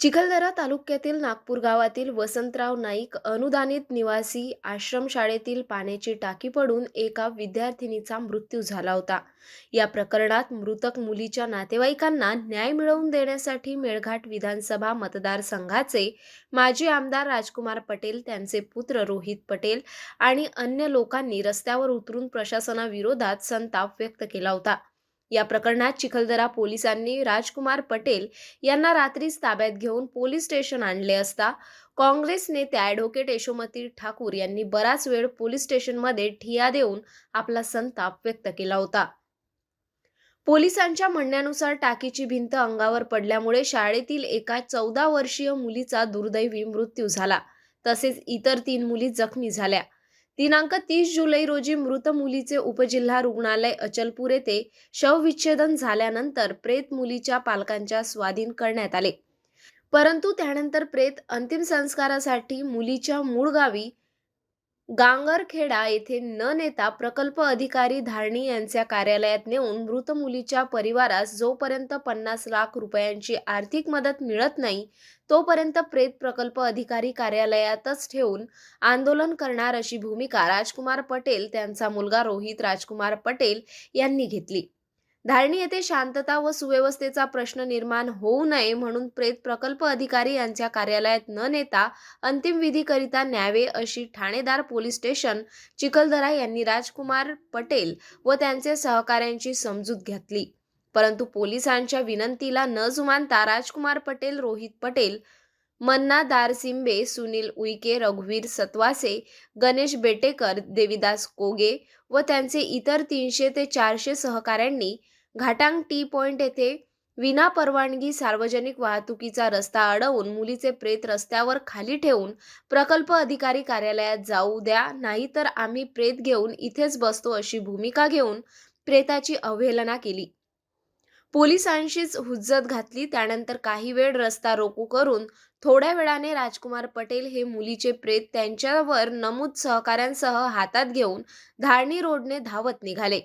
चिखलदरा तालुक्यातील नागपूर गावातील वसंतराव नाईक अनुदानित निवासी आश्रमशाळेतील पाण्याची टाकी पडून एका विद्यार्थिनीचा मृत्यू झाला होता. या प्रकरणात मृतक मुलीच्या नातेवाईकांना न्याय मिळवून देण्यासाठी मेळघाट विधानसभा मतदारसंघाचे माजी आमदार राजकुमार पटेल त्यांचे पुत्र रोहित पटेल आणि अन्य लोकांनी रस्त्यावर उतरून प्रशासनाविरोधात संताप व्यक्त केला होता. या प्रकरणात चिखलदरा पोलिसांनी राजकुमार पटेल यांना रात्रीच ताब्यात घेऊन पोलीस स्टेशन आणले असता काँग्रेस नेत्या ॲडव्होकेट यशोमती ठाकूर यांनी बराच वेळ पोलीस स्टेशनमध्ये ठिया देऊन आपला संताप व्यक्त केला होता. पोलिसांच्या म्हणण्यानुसार टाकीची भिंत अंगावर पडल्यामुळे शाळेतील एका चौदा वर्षीय मुलीचा दुर्दैवी मृत्यू झाला. तसेच इतर तीन मुली जखमी झाल्या. दिनांक तीस जुलै रोजी मृत मुलीचे उपजिल्हा रुग्णालय अचलपूर येथे शवविच्छेदन झाल्यानंतर प्रेत मुलीच्या पालकांच्या स्वाधीन करण्यात आले. परंतु त्यानंतर प्रेत अंतिम संस्कारासाठी मुलीच्या मूळ गावी गांगरखेडा येथे न नेता प्रकल्प अधिकारी धारणी यांच्या कार्यालयात नेऊन मृत मुलीच्या परिवारास जोपर्यंत पन्नास लाख रुपयांची आर्थिक मदत मिळत नाही तोपर्यंत प्रेत प्रकल्प अधिकारी कार्यालयातच ठेवून आंदोलन करणार अशी भूमिका राजकुमार पटेल त्यांचा मुलगा रोहित राजकुमार पटेल यांनी घेतली. धारणी येथे शांतता व सुव्यवस्थेचा प्रश्न निर्माण होऊ नये म्हणून प्रेत प्रकल्प अधिकारी यांच्या कार्यालयात न नेता अंतिम विधीकरिता न्यावे अशी ठाणेदार पोलीस स्टेशन चिखलदरा यांनी राजकुमार पटेल व त्यांचे सहकाऱ्यांची समजूत घेतली. परंतु पोलिसांच्या विनंतीला न जुमानता राजकुमार पटेल रोहित पटेल मन्ना दारसिंबे सुनील उईके रघुवीर सतवासे गणेश बेटेकर देविदास कोगे व त्यांचे इतर तीनशे ते चारशे सहकाऱ्यांनी घाटांग टी पॉइंट येथे विना परवानगी सार्वजनिक वाहतुकीचा रस्ता अडवून मुलीचे प्रेत रस्त्यावर खाली ठेवून प्रकल्प अधिकारी कार्यालयात जाऊ द्या नाहीतर आम्ही प्रेत घेऊन इथेच बसतो अशी भूमिका घेऊन प्रेताची अवहेलना केली. पोलिसांशीच हुज्जत घातली. त्यानंतर काही वेळ रस्ता रोको करून थोड्या वेळाने राजकुमार पटेल हे मुलीचे प्रेत त्यांच्यावर नमूद सहकाऱ्यांसह हातात घेऊन धारणी रोडने धावत निघाले.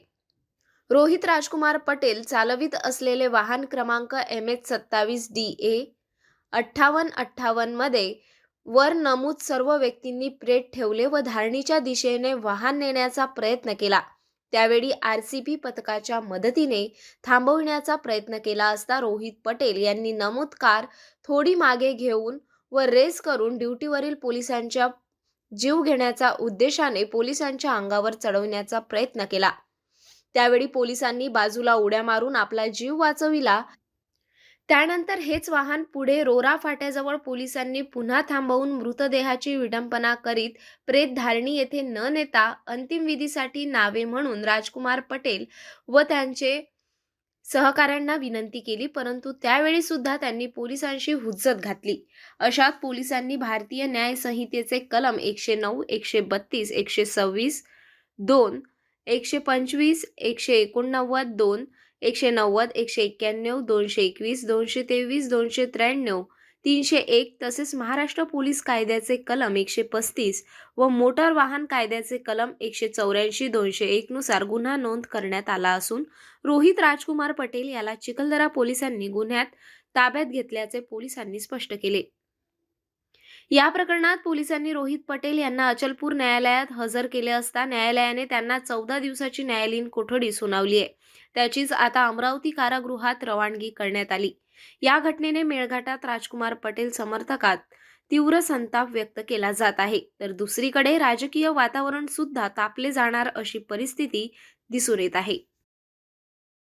रोहित राजकुमार पटेल चालवित असलेले वाहन क्रमांक एम एच सत्तावीस डी ए अठ्ठावन्न अठ्ठावन्नमध्ये वर नमूद सर्व व्यक्तींनी प्रेत ठेवले व धारणीच्या दिशेने वाहन नेण्याचा प्रयत्न केला. त्यावेळी आर सी बी पथकाच्या मदतीने थांबवण्याचा प्रयत्न केला असता रोहित पटेल यांनी नमूद कार थोडी मागे घेऊन व रेस करून ड्युटीवरील पोलिसांच्या जीव घेण्याच्या उद्देशाने पोलिसांच्या अंगावर चढवण्याचा प्रयत्न केला. त्यावेळी पोलिसांनी बाजूला उड्या मारून आपला जीव वाचविला. त्यानंतर हेच वाहन पुढे रोरा फाट्याजवळ पोलिसांनी पुन्हा थांबवून मृतदेहाची विडंबना करीत प्रेत धारणी येथे न नेता अंतिम विधीसाठी नावे म्हणून राजकुमार पटेल व त्यांचे सहकाऱ्यांना विनंती केली परंतु त्यावेळी सुद्धा त्यांनी पोलिसांशी हुज्जत घातली. अशात पोलिसांनी भारतीय न्याय संहितेचे कलम एकशे नऊ एकशे बत्तीस एकशे सव्वीस दोन एकशे पंचवीस एकशे एकोणनव्वद दोन एकशे नव्वद एकशे एक्क्याण्णव दोनशे एकवीस दोनशे तेवीस दोनशे त्र्याण्णव तीनशे एक तसेच महाराष्ट्र पोलीस कायद्याचे कलम एकशे पस्तीस व मोटार वाहन कायद्याचे कलम एकशे चौऱ्याऐंशी दोनशे एकनुसार गुन्हा नोंद करण्यात आला असून रोहित राजकुमार पटेल याला चिखलदरा पोलिसांनी गुन्ह्यात ताब्यात घेतल्याचे पोलिसांनी स्पष्ट केले. या प्रकरणात पोलिसांनी रोहित पटेल यांना अचलपूर न्यायालयात हजर केले असता न्यायालयाने त्यांना चौदा दिवसाची न्यायालयीन कोठडी सुनावली आहे. त्याचीच आता अमरावती कारागृहात रवानगी करण्यात आली. या घटनेने मेळघाटात राजकुमार पटेल समर्थकात तीव्र संताप व्यक्त केला जात आहे. तर दुसरीकडे राजकीय वातावरण सुद्धा तापले जाणार अशी परिस्थिती दिसून येत आहे.